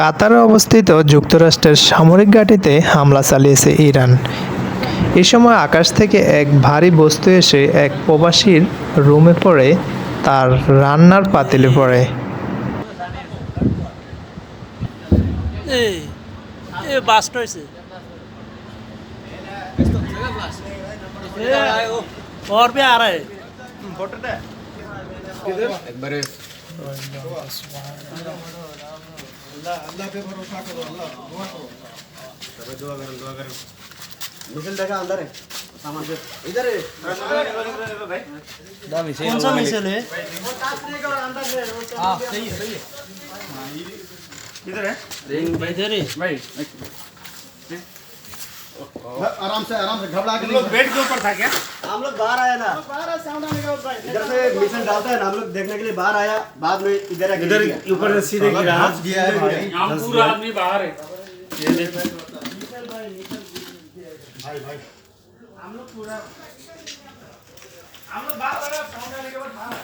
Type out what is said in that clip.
কাতারে অবস্থিত যুক্তরাষ্ট্রের সামরিক ঘাঁটিতে হামলা চালিয়েছে ইরান। এ সময় আকাশ থেকে এক ভারী বস্তু এসে এক প্রবাসীর রুমে পড়ে তার রান্নার পাতিলে পড়ে। अल्लाह अल्लाह पे भरोसा करो अल्लाह दुआ करो। अंदर है सामान इधर है। कौन सा। मिसल है। वो टास्क नहीं करो अंदर से हाँ? सही है सही है। इधर है। इधर है। भाई। आराम से आराम से घबरा के लोग बेड के ऊपर था क्या? हम लोग बाहर आया ना। इधर से मिशन डालता है ना हम लोग देखने के लिए बाहर आया बाद में इधर इधर गया। ऊपर से सीधे गिरा हाथ दिया है भाई। हम पूरा आदमी बाहर है। हम लोग पूरा हम लोग बाहर आया साउंड आने के बाद हैं।